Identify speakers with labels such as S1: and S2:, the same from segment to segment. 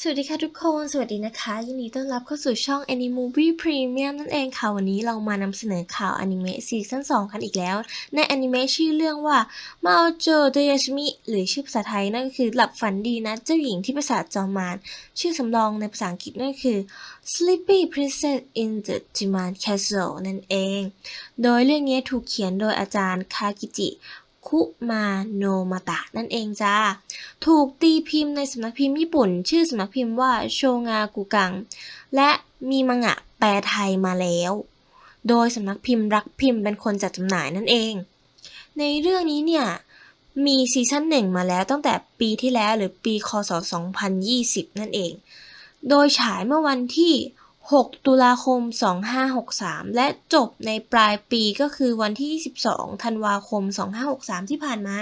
S1: สวัสดีค่ะทุกคน สวัสดีนะคะ ยินดีต้อนรับเข้าสู่ช่อง Animovie Premium นั่นเองค่ะ วันนี้เรามานำเสนอข่าวอนิเมะซีซั่น2กันอีกแล้ว ในอนิเมะชื่อเรื่องว่ามาโอโจโดยาชิมิหรือชื่อภาษาไทยนั่นก็คือหลับฝันดีนะ เจ้าหญิงที่ปราสาทจอมมาร ชื่อสำรองในภาษาอังกฤษนั่นคือ Sleepy Princess in the Jiman Castle นั่นเอง โดยเรื่องนี้ถูกเขียนโดยอาจารย์คากิจิ คุมาโนมาตะนั่นเองจ้า ถูกตีพิมพ์ในสำนักพิมพ์ญี่ปุ่น ชื่อสำนักพิมพ์ว่าโชงากุกัง และมีมังงะแปลไทยมาแล้ว โดยสำนักพิมพ์รักพิมพ์เป็นคนจัดจำหน่ายนั่นเอง ในเรื่องนี้เนี่ยมีซีซั่นหนึ่งมาแล้วตั้งแต่ปีที่แล้วหรือปีคศ 2020 นั่นเอง โดยฉายเมื่อวันที่ 6 ตุลาคม 2563 และจบในปลายปีก็คือวันที่22ธันวาคม 2563 ที่ผ่านมา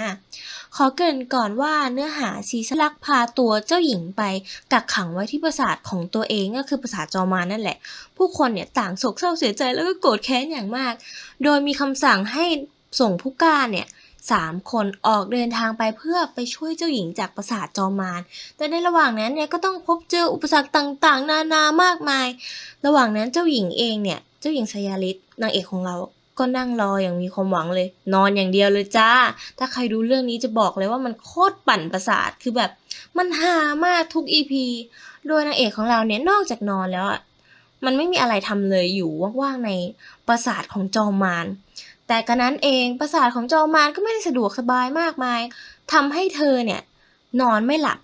S1: ขอเกริ่นก่อนว่าเนื้อหาซีซั่นลักพาตัวเจ้าหญิงไปกักขังไว้ที่ปราสาทของตัวเองก็คือปราสาทจอมานนั่นแหละ ผู้คนเนี่ยต่างโศกเศร้าเสียใจแล้วก็โกรธแค้นอย่างมาก โดยมีคำสั่งให้ส่งผู้กล้าเนี่ย สามคนออกเดินทางไปเพื่อไปช่วยเจ้าหญิงจากปราสาทจอมานแต่ในระหว่างนั้นเนี่ยก็ต้องพบเจออุปสรรคต่างๆ นานามากมาย ระหว่างนั้นเจ้าหญิงเองเนี่ย เจ้าหญิงสยาลิศนางเอกของเราก็นั่งรออย่างมีความหวังเลย นอนอย่างเดียวเลยจ้า ถ้าใครดูเรื่องนี้จะบอกเลยว่ามันโคตรปั่นประสาทคือแบบมันฮามากทุกอีพีโดยนางเอกของเราเนี่ยนอกจากนอนแล้วอะมันไม่มีอะไรทำเลยอยู่ว่างๆในปราสาทของจอมาร แต่กระนั้นเองปราสาทของจอมมารก็ไม่ได้สะดวกสบายมากมายทำให้เธอเนี่ยนอนไม่หลับ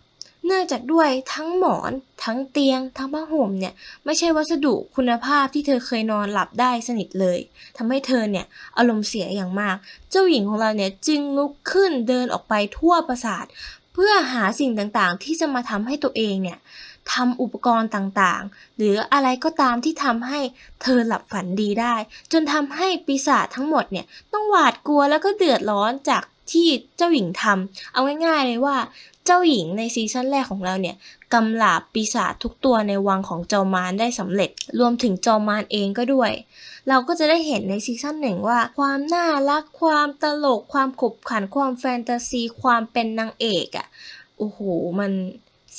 S1: เนื่องจากด้วยทั้งหมอน ทั้งเตียง ทั้งผ้าห่มเนี่ยไม่ใช่วัสดุคุณภาพที่เธอเคยนอนหลับได้สนิทเลยทำให้เธอเนี่ยอารมณ์เสียอย่างมาก เจ้าหญิงของเราเนี่ยจึงลุกขึ้นเดินออกไปทั่วปราสาท เพื่อหาสิ่งต่างๆ ที่จะมาทำให้ตัวเองเนี่ย ทำอุปกรณ์ต่างๆ หรืออะไรก็ตามที่ทำให้เธอหลับฝันดีได้ จนทำให้ปีศาจทั้งหมดเนี่ยต้องหวาดกลัวแล้วก็เดือดร้อนจากที่เจ้าหญิงทำเอาง่ายๆเลยว่าเจ้าหญิงในซีซั่นแรกของเราเนี่ยกำลาบปีศาจทุกตัวในวังของจอมานได้สำเร็จ รวมถึงจอมานเองก็ด้วย เราก็จะได้เห็นในซีซั่นหนึ่งว่า ความน่ารักความตลกความขบขันความแฟนตาซี ความเป็นนางเอกอะ่ะโอ้โหมัน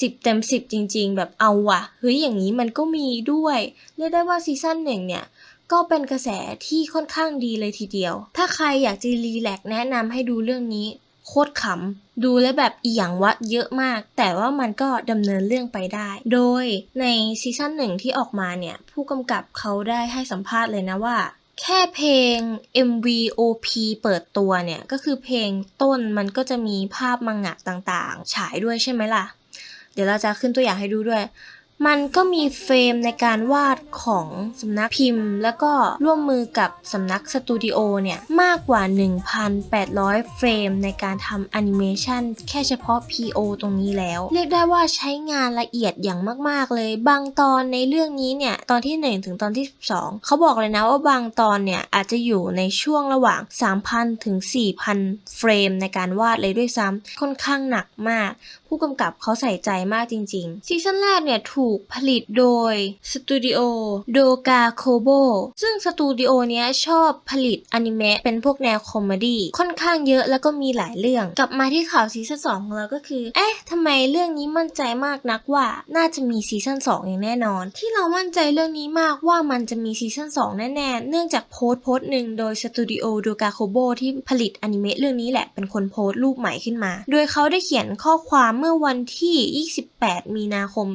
S1: สิบเต็มสิบจริง ๆ แบบเอาว่ะเฮ้ยอย่างนี้มันก็มีด้วยเรียกได้ว่าซีซั่นหนึ่งเนี่ยก็เป็นกระแสที่ค่อนข้างดีเลยทีเดียว ถ้าใครอยากจะรีแลกซ์แนะนำให้ดูเรื่องนี้ โคตรขำ ดูแล้วแบบอีหยังวะเยอะมาก แต่ว่ามันก็ดำเนินเรื่องไปได้ โดยในซีซั่นหนึ่งที่ออกมาเนี่ย ผู้กำกับเขาได้ให้สัมภาษณ์เลยนะว่า แค่เพลง MV OP เปิดตัวเนี่ย ก็คือเพลงต้นมันก็จะมีภาพมังงะต่างๆ ฉายด้วยใช่ไหมล่ะ เดี๋ยวเราจะขึ้นตัวอย่างให้ดูด้วย มันก็มีเฟรมในการวาดของสำนักพิมพ์ แล้วก็ร่วมมือกับสำนักสตูดิโอเนี่ย มากกว่า 1,800 เฟรมในการทำแอนิเมชันแค่เฉพาะ PO ตรงนี้แล้ว เรียกได้ว่าใช้งานละเอียดอย่างมาก ๆ เลย บางตอนในเรื่องนี้เนี่ย ตอนที่ 1 ถึงตอนที่ 12 เขาบอกเลยนะว่าบางตอนเนี่ย อาจจะอยู่ในช่วงระหว่าง 3,000 ถึง 4,000 เฟรมในการวาดเลยด้วยซ้ำค่อนข้างหนักมาก ผู้กำกับเขาใส่ใจมากจริงๆ ซีซั่นแรกเนี่ยถูกผลิตโดยสตูดิโอโดกาโคโบซึ่งสตูดิโอเนี้ยชอบผลิตอนิเมะเป็นพวกแนวคอมเมดี้ค่อนข้างเยอะแล้วก็มีหลายเรื่อง กลับมาที่ข่าวซีซั่น2ของเราก็คือ เอ๊ะทำไมเรื่องนี้มั่นใจมากนักว่าน่าจะมีซีซั่น2อย่างแน่นอน ที่เรามั่นใจเรื่องนี้มากว่ามันจะมีซีซั่น2แน่ๆ เนื่องจากโพสต์โพสต์หนึ่งโดยสตูดิโอโดกาโคโบที่ผลิตอนิเมะเรื่องนี้แหละเป็นคนโพสต์รูปใหม่ขึ้นมา โดยเขาได้เขียนข้อความเมื่อวันที่ 28 มีนาคม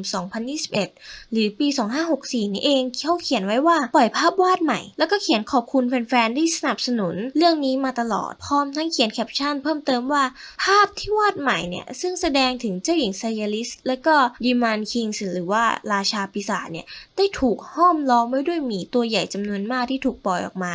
S1: 2021 หรือปี 2564 นี่เองเขาเขียนไว้ว่าปล่อยภาพวาดใหม่ แล้วก็เขียนขอบคุณแฟนๆ ที่สนับสนุนเรื่องนี้มาตลอด พร้อมทั้งเขียนแคปชั่นเพิ่มเติมว่าภาพที่วาดใหม่เนี่ย ซึ่งแสดงถึงเจ้าหญิงไซยาลิส และก็ดิมานคิงส์หรือว่าราชาปีศาจเนี่ย ได้ถูกห้อมล้อมไว้ด้วยหมีตัวใหญ่จำนวนมากที่ถูกปล่อยออกมา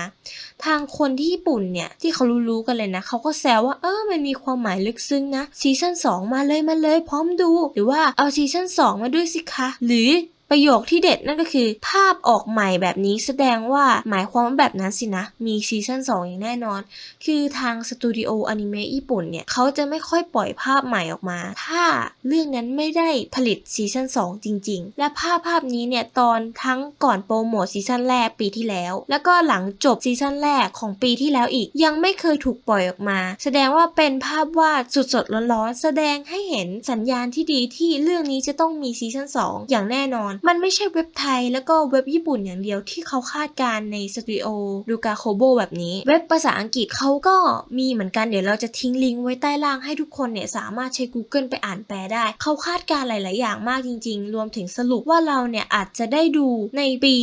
S1: ทางคนที่ญี่ปุ่นเนี่ย ที่เขารู้ๆกันเลยนะ เขาก็แซวว่าเออมันมีความหมายลึกซึ้งนะซีซั่น2มาเลยมาเลยพร้อมดู หรือว่าเอาซีซั่น2มาด้วยสิคะ หรือ ประโยคที่เด็ดนั่นก็คือ ภาพออกใหม่แบบนี้แสดงว่าหมายความว่าแบบนั้นสินะ มีซีซั่น2 อย่างแน่นอน คือทางสตูดิโออนิเมะญี่ปุ่นเนี่ย เขาจะไม่ค่อยปล่อยภาพใหม่ออกมา ถ้าเรื่องนั้นไม่ได้ผลิตซีซั่น2 จริง ๆ และภาพภาพนี้เนี่ยตอนทั้งก่อนโปรโมทซีซั่นแรกปีที่แล้ว แล้วก็หลังจบซีซั่นแรกของปีที่แล้วอีก ยังไม่เคยถูกปล่อยออกมา แสดงว่าเป็นภาพวาดสดๆร้อนๆแสดงให้เห็นสัญญาณที่ดีที่เรื่องนี้จะต้องมีซีซั่น2 อย่างแน่นอนมันไม่ใช่เว็บไทยแล้วก็เว็บญี่ปุ่นอย่างเดียวที่เขาคาดการณ์ในสตูดิโอดูกาโคโบแบบนี้ เว็บภาษาอังกฤษเขาก็มีเหมือนกันเดี๋ยวเราจะทิ้งลิงก์ไว้ใต้ล่างให้ทุกคนเนี่ยสามารถใช้ Google ไปอ่านแปลได้ เขาคาดการณ์หลาย ๆ อย่างมากจริง ๆ รวมถึงสรุปว่าเราเนี่ยอาจจะได้ดูในปี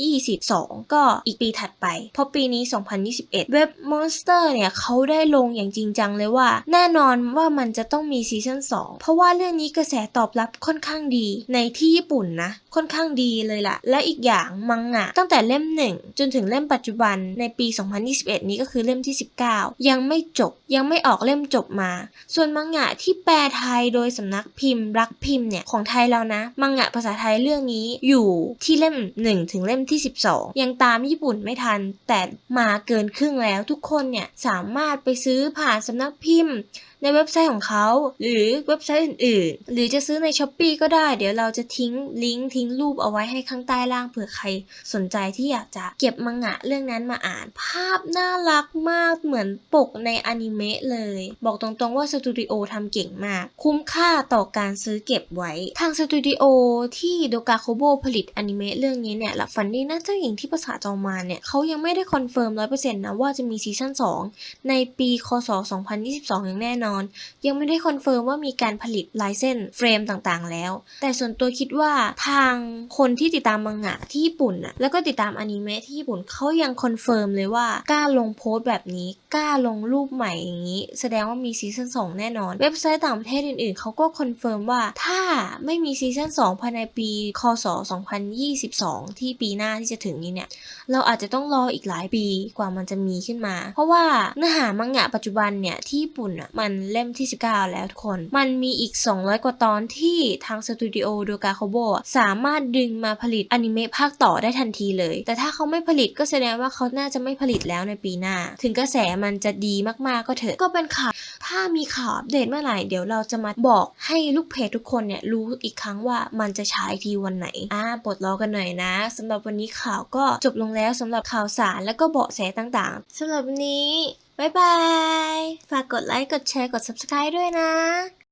S1: 2022 ก็อีกปีถัดไป เพราะปีนี้ 2021 เว็บ Monster เนี่ยเขาได้ลงอย่างจริงจังเลยว่า แน่นอนว่ามันจะต้องมีซีซั่น2เพราะว่าเรื่องนี้กระแสตอบรับค่อนข้างดี ในที่ญี่ปุ่นนะ ค่อนข้างดีเลยล่ะ และอีกอย่างมังงะ ตั้งแต่เล่ม 1 จนถึงเล่มปัจจุบันในปี 2021 นี้ก็คือเล่มที่ 19 ยังไม่จบยังไม่ออกเล่มจบมา ส่วนมังงะที่แปลไทยโดยสำนักพิมพ์ รักพิมพ์เนี่ยของไทยแล้วนะ มังงะภาษาไทยเรื่องนี้อยู่ที่เล่ม 1 ถึงเล่มที่ 12 ยังตามญี่ปุ่นไม่ทัน แต่มาเกินครึ่งแล้วทุกคนเนี่ยสามารถไปซื้อผ่านสำนักพิมพ์ ในเว็บไซต์ของเขา หรือเว็บไซต์อื่นๆ หรือจะซื้อใน s h อ p e e ก็ได้ เดี๋ยวเราจะทิ้งลิงก์ทิ้งรูปเอาไว้ให้ข้างใต้ล่างเผื่อใครสนใจที่อยากจะเก็บมังงะเรื่องนั้นมาอ่าน ภาพน่ารักมากเหมือนปกในอนิเมะเลย บอกตรงๆว่าสตูดิโอทำเก่งมาก คุ้มค่าต่อการซื้อเก็บไว้ ทางสตูดิโอที่โดกาโคโบผลิตอนิเมะเรื่องนี้เนี่ยหลับฝันดีนะเจ้าหญิงที่ภาษาจอมารเนี่ยเขายังไม่ได้คอนเฟิร์ม100%นะว่าจะมีซีซั่น2ในปีคศ 2022 อย่างแน่นอนยังไม่ได้คอนเฟิร์มว่ามีการผลิตลายเส้นเฟรมต่างๆ แล้ว แต่ส่วนตัวคิดว่าทางคนที่ติดตามมังงะที่ญี่ปุ่นน่ะแล้วก็ติดตามอนิเมะที่ญี่ปุ่นเขายังคอนเฟิร์มเลยว่ากล้าลงโพสต์แบบนี้กล้าลงรูปใหม่อย่างนี้ แสดงว่ามีซีซั่น2แน่นอน เว็บไซต์ต่างประเทศอื่นๆเขาก็คอนเฟิร์มว่าถ้าไม่มีซีซั่น2ภายในปีคศ 2022 ที่ปีหน้าที่จะถึงนี้เนี่ย เราอาจจะต้องรออีกหลายปีกว่ามันจะมีขึ้นมา เพราะว่าเนื้อหามังงะปัจจุบันเนี่ยที่ญี่ปุ่นอะมันเล่มที่ 19 แล้วทุกคน มันมีอีก 200 กว่าตอนที่ทางสตูดิโอโดกาโคโบสามารถดึงมาผลิตอนิเมะภาคต่อได้ทันทีเลย แต่ถ้าเขาไม่ผลิตก็แสดงว่าเขาน่าจะไม่ผลิตแล้วในปีหน้า ถึงกระแสมันจะดีมากๆก็เถอะ ก็เป็นข่าวถ้ามีข่าวอัปเดตเมื่อไหร่เดี๋ยวเราจะมาบอกให้ลูกเพจทุกคนเนี่ยรู้อีกครั้งว่ามันจะฉายทีวันไหน อ่าปลดรอกกันหน่อยนะสำหรับวันนี้ข่าวก็จบลงแล้วสำหรับข่าวสารและก็เบาะแสต่างๆสำหรับวันนี้ บ๊ายบาย ฝากกดไลค์ กดแชร์ กด subscribe ด้วยนะ